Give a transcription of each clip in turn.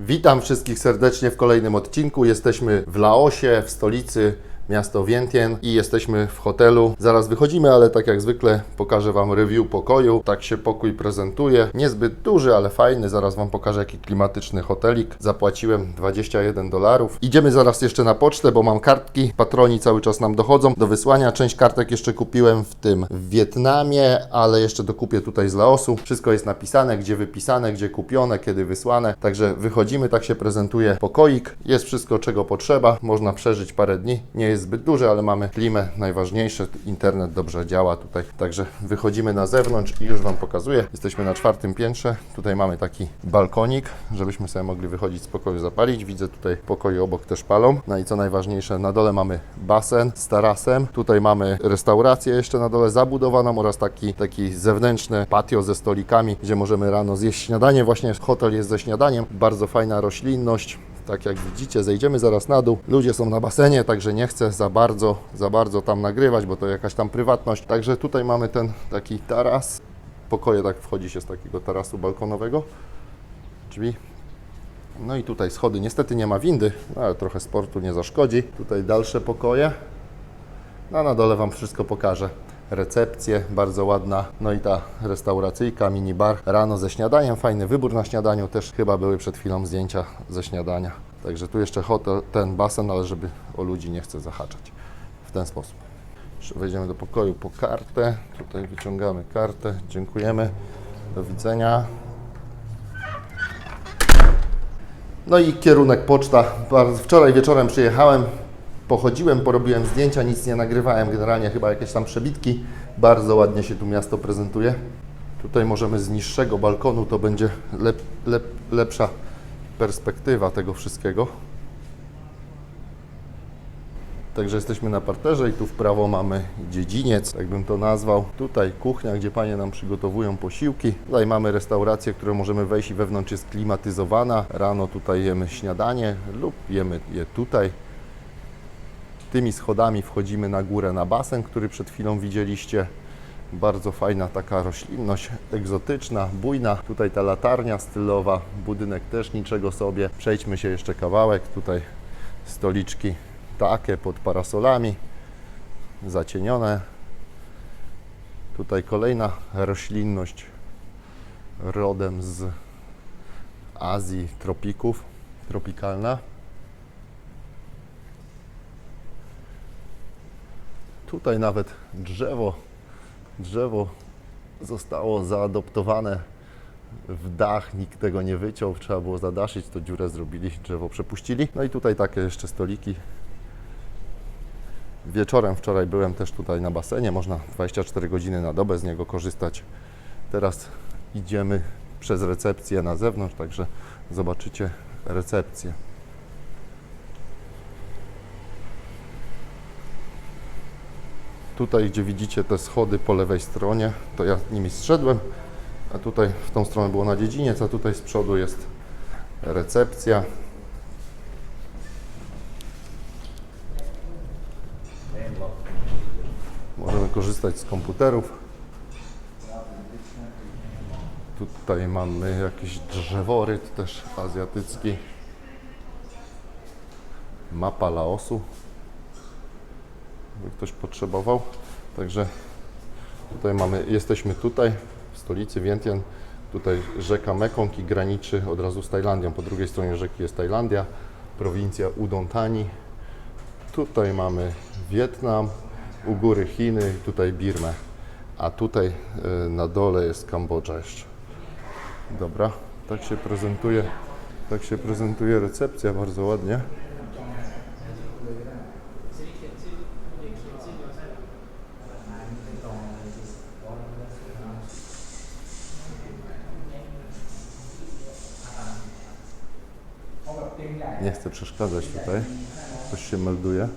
Witam wszystkich serdecznie w kolejnym odcinku. Jesteśmy w Laosie, w stolicy miasto Vientiane i jesteśmy w hotelu. Zaraz wychodzimy, ale tak jak zwykle pokażę Wam review pokoju. Tak się pokój prezentuje. Niezbyt duży, ale fajny. Zaraz Wam pokażę jaki klimatyczny hotelik. Zapłaciłem 21 dolarów. Idziemy zaraz jeszcze na pocztę, bo mam kartki. Patroni cały czas nam dochodzą do wysłania. Część kartek jeszcze kupiłem w tym w Wietnamie, ale jeszcze dokupię tutaj z Laosu. Wszystko jest napisane, gdzie wypisane, gdzie kupione, kiedy wysłane. Także wychodzimy, tak się prezentuje pokoik. Jest wszystko, czego potrzeba. Można przeżyć parę dni. Nie jest zbyt duży, ale mamy klimę, najważniejsze. Internet dobrze działa tutaj. Także wychodzimy na zewnątrz i już Wam pokazuję. Jesteśmy na czwartym piętrze. Tutaj mamy taki balkonik, żebyśmy sobie mogli wychodzić z pokoju zapalić. Widzę tutaj pokoju obok też palą. No i co najważniejsze, na dole mamy basen z tarasem. Tutaj mamy restaurację jeszcze na dole zabudowaną oraz taki, taki zewnętrzny patio ze stolikami, gdzie możemy rano zjeść śniadanie. Właśnie hotel jest ze śniadaniem. Bardzo fajna roślinność. Tak jak widzicie, zejdziemy zaraz na dół. Ludzie są na basenie, także nie chcę za bardzo, za bardzo tam nagrywać, bo to jakaś tam prywatność. Także tutaj mamy ten taki taras. Pokoje tak wchodzi się z takiego tarasu balkonowego. Drzwi. No i tutaj schody. Niestety nie ma windy, no ale trochę sportu nie zaszkodzi. Tutaj dalsze pokoje. No na dole Wam wszystko pokażę. Recepcje, bardzo ładna. No i ta restauracyjka, minibar. Rano ze śniadaniem, fajny wybór na śniadaniu. Też chyba były przed chwilą zdjęcia ze śniadania. Także tu jeszcze hotel, ten basen, ale żeby o ludzi nie chcę zahaczać. W ten sposób. Wejdziemy do pokoju po kartę. Tutaj wyciągamy kartę. Dziękujemy. Do widzenia. No i kierunek poczta. Wczoraj wieczorem przyjechałem, pochodziłem, porobiłem zdjęcia, nic nie nagrywałem, generalnie chyba jakieś tam przebitki. Bardzo ładnie się tu miasto prezentuje. Tutaj możemy z niższego balkonu, to będzie lep, lep, lepsza perspektywa tego wszystkiego. Także jesteśmy na parterze i tu w prawo mamy dziedziniec, tak bym to nazwał. Tutaj kuchnia, gdzie panie nam przygotowują posiłki. Tutaj mamy restaurację, którą możemy wejść i wewnątrz jest klimatyzowana. Rano tutaj jemy śniadanie lub jemy je tutaj. Tymi schodami wchodzimy na górę na basen, który przed chwilą widzieliście. Bardzo fajna taka roślinność egzotyczna, bujna. Tutaj ta latarnia stylowa, budynek też niczego sobie. Przejdźmy się jeszcze kawałek. Tutaj stoliczki takie pod parasolami, zacienione. Tutaj kolejna roślinność rodem z Azji, tropików, tropikalna. Tutaj nawet drzewo, drzewo zostało zaadoptowane w dach, nikt tego nie wyciął, trzeba było zadaszyć, to dziurę zrobili, drzewo przepuścili. No i tutaj takie jeszcze stoliki. Wieczorem wczoraj byłem też tutaj na basenie, można 24 godziny na dobę z niego korzystać. Teraz idziemy przez recepcję na zewnątrz, także zobaczycie recepcję. Tutaj, gdzie widzicie te schody po lewej stronie, to ja nimi zszedłem, a tutaj w tą stronę było na dziedziniec, a tutaj z przodu jest recepcja. Możemy korzystać z komputerów. Tutaj mamy jakiś drzeworyt też azjatycki. Mapa Laosu. Jakby ktoś potrzebował. Także tutaj mamy, jesteśmy tutaj w stolicy Vientiane. Tutaj rzeka Mekong i graniczy od razu z Tajlandią. Po drugiej stronie rzeki jest Tajlandia, prowincja Udon Thani. Tutaj mamy Wietnam, u góry Chiny, tutaj Birmę. A tutaj y, na dole jest Kambodża jeszcze. Dobra, tak się prezentuje, tak się prezentuje recepcja bardzo ładnie. Nie chcę przeszkadzać tutaj. Ktoś się melduje.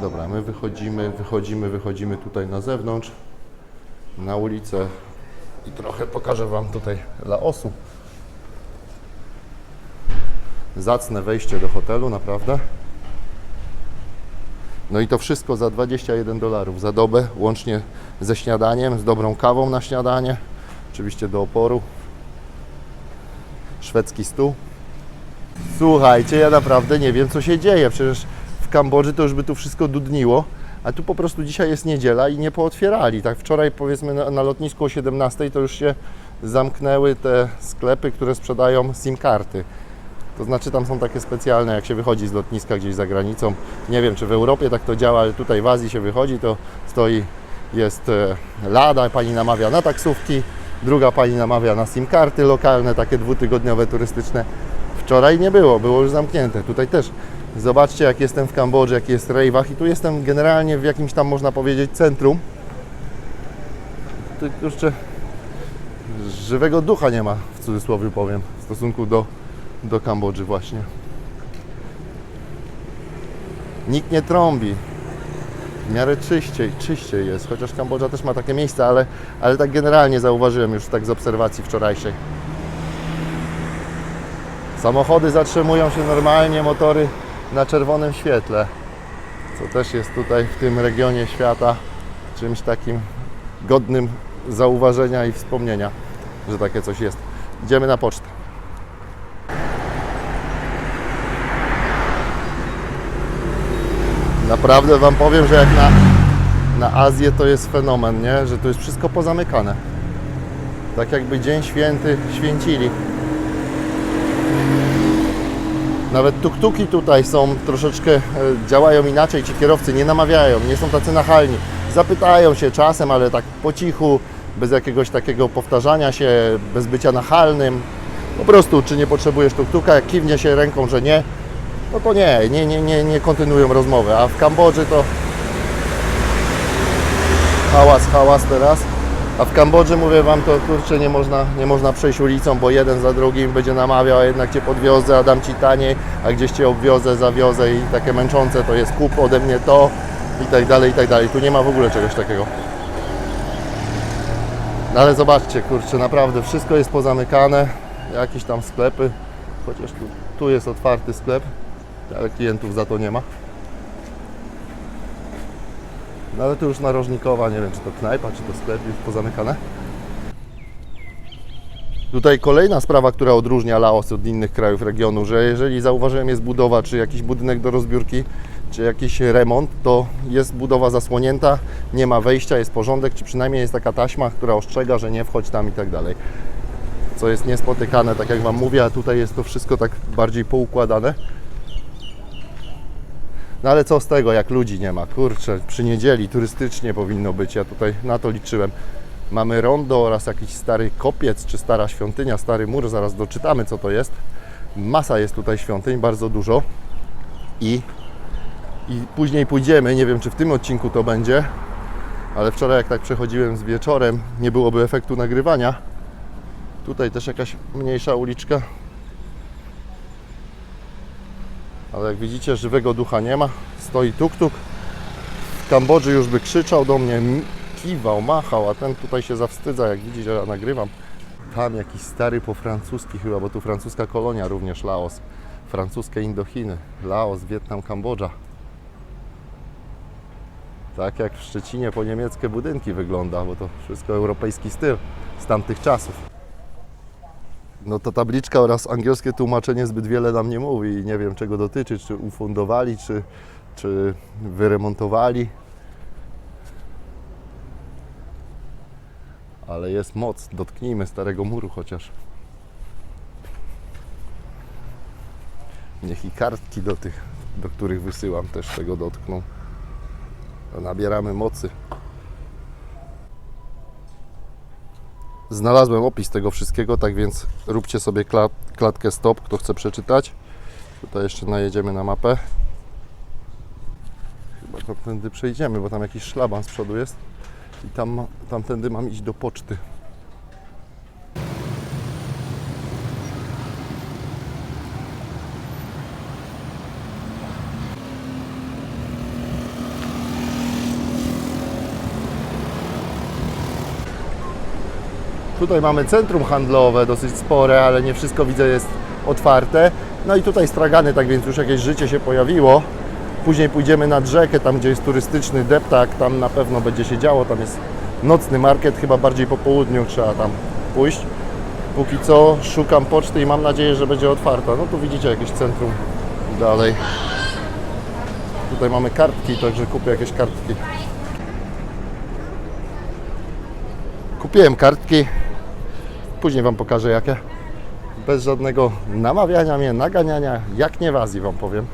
Dobra, my wychodzimy, wychodzimy, wychodzimy tutaj na zewnątrz, na ulicę i trochę pokażę Wam tutaj Laosu. Zacne wejście do hotelu, naprawdę. No i to wszystko za 21 dolarów za dobę, łącznie ze śniadaniem, z dobrą kawą na śniadanie, oczywiście do oporu. Szwedzki stół. Słuchajcie, ja naprawdę nie wiem, co się dzieje. Przecież w Kambodży to już by tu wszystko dudniło, a tu po prostu dzisiaj jest niedziela i nie pootwierali. Tak wczoraj powiedzmy na, na lotnisku o 17 to już się zamknęły te sklepy, które sprzedają SIM-karty. To znaczy tam są takie specjalne, jak się wychodzi z lotniska gdzieś za granicą. Nie wiem, czy w Europie tak to działa, ale tutaj w Azji się wychodzi, to stoi, jest e, lada, pani namawia na taksówki, druga pani namawia na SIM-karty lokalne, takie dwutygodniowe, turystyczne. Wczoraj nie było, było już zamknięte. Tutaj też. Zobaczcie, jak jestem w Kambodży, jaki jest rejwach i tu jestem generalnie w jakimś tam, można powiedzieć, centrum. Tu jeszcze żywego ducha nie ma, w cudzysłowie powiem, w stosunku do, do Kambodży właśnie. Nikt nie trąbi. W miarę czyściej, czyściej jest, chociaż Kambodża też ma takie miejsca, ale, ale tak generalnie zauważyłem już tak z obserwacji wczorajszej. Samochody zatrzymują się normalnie, motory na czerwonym świetle, co też jest tutaj w tym regionie świata czymś takim godnym zauważenia i wspomnienia, że takie coś jest. Idziemy na pocztę. Naprawdę Wam powiem, że jak na, na Azję to jest fenomen, nie? że tu jest wszystko pozamykane. Tak jakby Dzień Święty święcili. Nawet tuk-tuki tutaj są troszeczkę, e, działają inaczej, ci kierowcy nie namawiają, nie są tacy nachalni. Zapytają się czasem, ale tak po cichu, bez jakiegoś takiego powtarzania się, bez bycia nachalnym. Po prostu, czy nie potrzebujesz tuk-tuka, jak kiwnie się ręką, że nie, no to nie, nie, nie, nie, nie kontynuują rozmowy. A w Kambodży to hałas, hałas teraz. A w Kambodży mówię Wam, to kurczę, nie można, nie można przejść ulicą, bo jeden za drugim będzie namawiał, a jednak Cię podwiozę, a dam Ci taniej, a gdzieś Cię obwiozę, zawiozę i takie męczące to jest kup ode mnie to i tak dalej, i tak dalej. Tu nie ma w ogóle czegoś takiego. No ale zobaczcie, kurczę, naprawdę wszystko jest pozamykane, jakieś tam sklepy, chociaż tu, tu jest otwarty sklep, ale klientów za to nie ma. No ale tu już narożnikowa, nie wiem czy to knajpa, czy to sklep już pozamykane. Tutaj kolejna sprawa, która odróżnia Laos od innych krajów regionu, że jeżeli zauważyłem jest budowa, czy jakiś budynek do rozbiórki, czy jakiś remont, to jest budowa zasłonięta, nie ma wejścia, jest porządek, czy przynajmniej jest taka taśma, która ostrzega, że nie wchodź tam i tak dalej. Co jest niespotykane, tak jak Wam mówię, a tutaj jest to wszystko tak bardziej poukładane. No ale co z tego, jak ludzi nie ma? Kurczę, przy niedzieli turystycznie powinno być. Ja tutaj na to liczyłem. Mamy rondo oraz jakiś stary kopiec, czy stara świątynia, stary mur. Zaraz doczytamy, co to jest. Masa jest tutaj świątyń, bardzo dużo. I, I później pójdziemy, nie wiem, czy w tym odcinku to będzie, ale wczoraj, jak tak przechodziłem z wieczorem, nie byłoby efektu nagrywania. Tutaj też jakaś mniejsza uliczka, Ale jak widzicie, żywego ducha nie ma. Stoi tuk-tuk. W Kambodży już by krzyczał do mnie, kiwał, machał, a ten tutaj się zawstydza, jak widzi, że ja nagrywam. Tam jakiś stary po francuski chyba, bo tu francuska kolonia również Laos. Francuskie Indochiny. Laos, Wietnam, Kambodża. Tak jak w Szczecinie po niemieckie budynki wygląda, bo to wszystko europejski styl z tamtych czasów. No to tabliczka oraz angielskie tłumaczenie zbyt wiele nam nie mówi i nie wiem czego dotyczy, czy ufundowali, czy, czy wyremontowali. Ale jest moc, dotknijmy starego muru chociaż. Niech i kartki do tych, do których wysyłam też tego dotkną. To nabieramy mocy. Znalazłem opis tego wszystkiego, tak więc róbcie sobie kla- klatkę stop, kto chce przeczytać. Tutaj jeszcze najedziemy na mapę. Chyba tamtędy przejdziemy, bo tam jakiś szlaban z przodu jest. I tam, tamtędy mam iść do poczty. Tutaj mamy centrum handlowe, dosyć spore, ale nie wszystko widzę jest otwarte. No i tutaj stragany, tak więc już jakieś życie się pojawiło. Później pójdziemy nad rzekę, tam gdzie jest turystyczny deptak, tam na pewno będzie się działo, tam jest nocny market, chyba bardziej po południu trzeba tam pójść. Póki co szukam poczty i mam nadzieję, że będzie otwarta. No tu widzicie jakieś centrum dalej. Tutaj mamy kartki, także kupię jakieś kartki. Kupiłem kartki. Później Wam pokażę jakie. Bez żadnego namawiania mnie, naganiania, jak nie w Azji Wam powiem.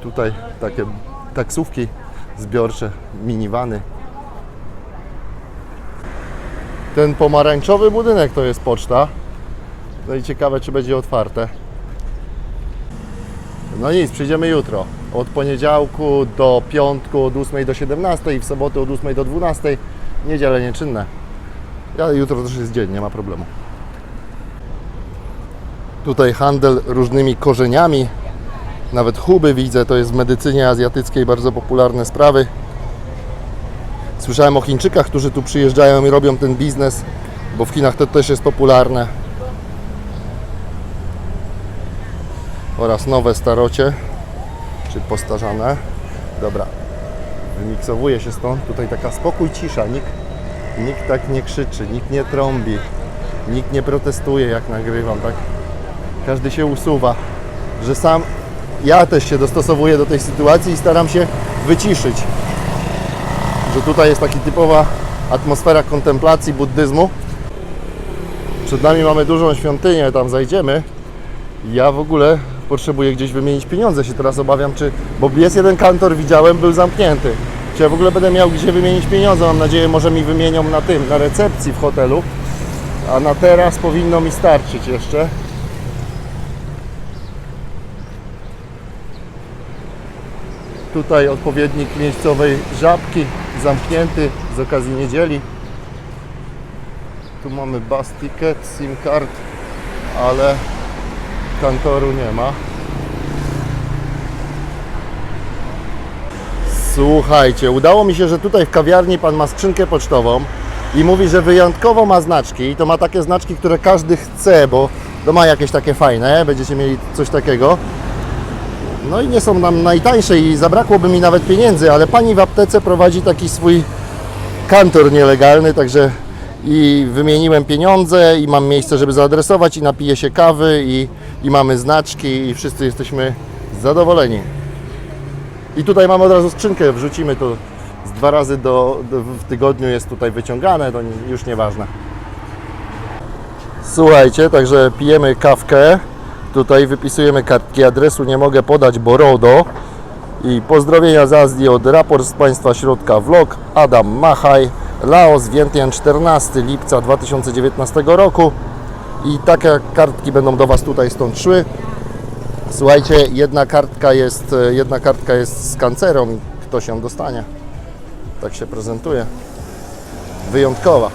Tutaj takie taksówki zbiorcze, minivany. Ten pomarańczowy budynek to jest poczta. No i ciekawe, czy będzie otwarte. No nic, przyjdziemy jutro. Od poniedziałku do piątku od 8 do 17 i w sobotę od 8 do 12. Niedziele nieczynne. Ja jutro też jest dzień, nie ma problemu. Tutaj handel różnymi korzeniami. Nawet huby widzę, to jest w medycynie azjatyckiej bardzo popularne sprawy. Słyszałem o Chińczykach, którzy tu przyjeżdżają i robią ten biznes, bo w Chinach to też jest popularne. Oraz nowe starocie, czy postarzane. Dobra, wymiksowuje się stąd. Tutaj taka spokój, cisza. Nikt, nikt tak nie krzyczy, nikt nie trąbi, nikt nie protestuje jak nagrywam, tak? Każdy się usuwa, że sam ja też się dostosowuję do tej sytuacji i staram się wyciszyć że tutaj jest taka typowa atmosfera kontemplacji buddyzmu. Przed nami mamy dużą świątynię, tam zajdziemy. Ja w ogóle potrzebuję gdzieś wymienić pieniądze, się teraz obawiam, czy... Bo jest jeden kantor, widziałem, był zamknięty. Czy ja w ogóle będę miał gdzie wymienić pieniądze? Mam nadzieję, może mi wymienią na tym, na recepcji w hotelu. A na teraz powinno mi starczyć jeszcze. Tutaj odpowiednik miejscowej żabki zamknięty z okazji niedzieli. Tu mamy bus ticket, SIM card, ale kantoru nie ma. Słuchajcie, udało mi się, że tutaj w kawiarni pan ma skrzynkę pocztową i mówi, że wyjątkowo ma znaczki. I to ma takie znaczki, które każdy chce, bo to ma jakieś takie fajne, będziecie mieli coś takiego. No i nie są nam najtańsze i zabrakłoby mi nawet pieniędzy, ale pani w aptece prowadzi taki swój kantor nielegalny, także i wymieniłem pieniądze i mam miejsce, żeby zaadresować i napiję się kawy i, i mamy znaczki i wszyscy jesteśmy zadowoleni. I tutaj mamy od razu skrzynkę, wrzucimy to dwa razy do, do, w tygodniu jest tutaj wyciągane, to już nieważne. Słuchajcie, także pijemy kawkę. Tutaj wypisujemy kartki adresu, nie mogę podać, bo RODO. I pozdrowienia z Azji od raport z Państwa Środka Vlog, Adam Machaj, Laos, Vientiane 14 lipca 2019 roku. I takie kartki będą do Was tutaj stąd szły. Słuchajcie, jedna kartka jest, jedna kartka jest z kancerą i ktoś ją dostanie. Tak się prezentuje. Wyjątkowa.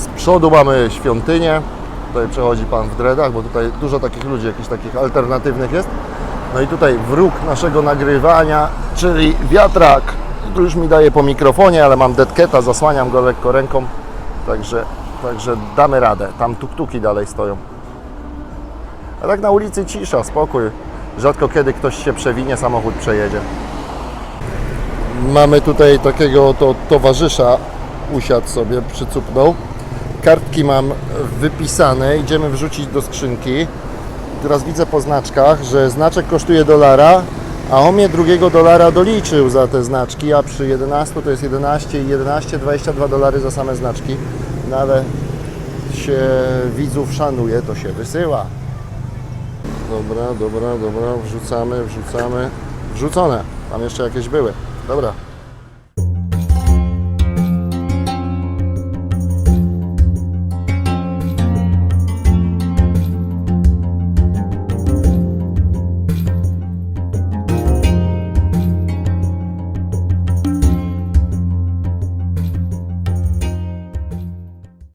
Z przodu mamy świątynię. Tutaj przechodzi Pan w dreadach, bo tutaj dużo takich ludzi, jakichś takich alternatywnych jest. No i tutaj wróg naszego nagrywania, czyli wiatrak. Tu już mi daje po mikrofonie, ale mam deadcata, zasłaniam go lekko ręką. Także, także damy radę. Tam tuktuki dalej stoją. A tak na ulicy cisza, spokój. Rzadko kiedy ktoś się przewinie, samochód przejedzie. Mamy tutaj takiego oto towarzysza, usiadł sobie, przycupnął. Kartki mam wypisane, idziemy wrzucić do skrzynki. Teraz widzę po znaczkach, że znaczek kosztuje dolara, a on mnie drugiego dolara doliczył za te znaczki, a przy 11 to jest 11 i 11, 22 dolary za same znaczki. No ale się widzów szanuje, to się wysyła. Dobra, dobra, dobra, wrzucamy, wrzucamy. Wrzucone. Tam jeszcze jakieś były. Dobra,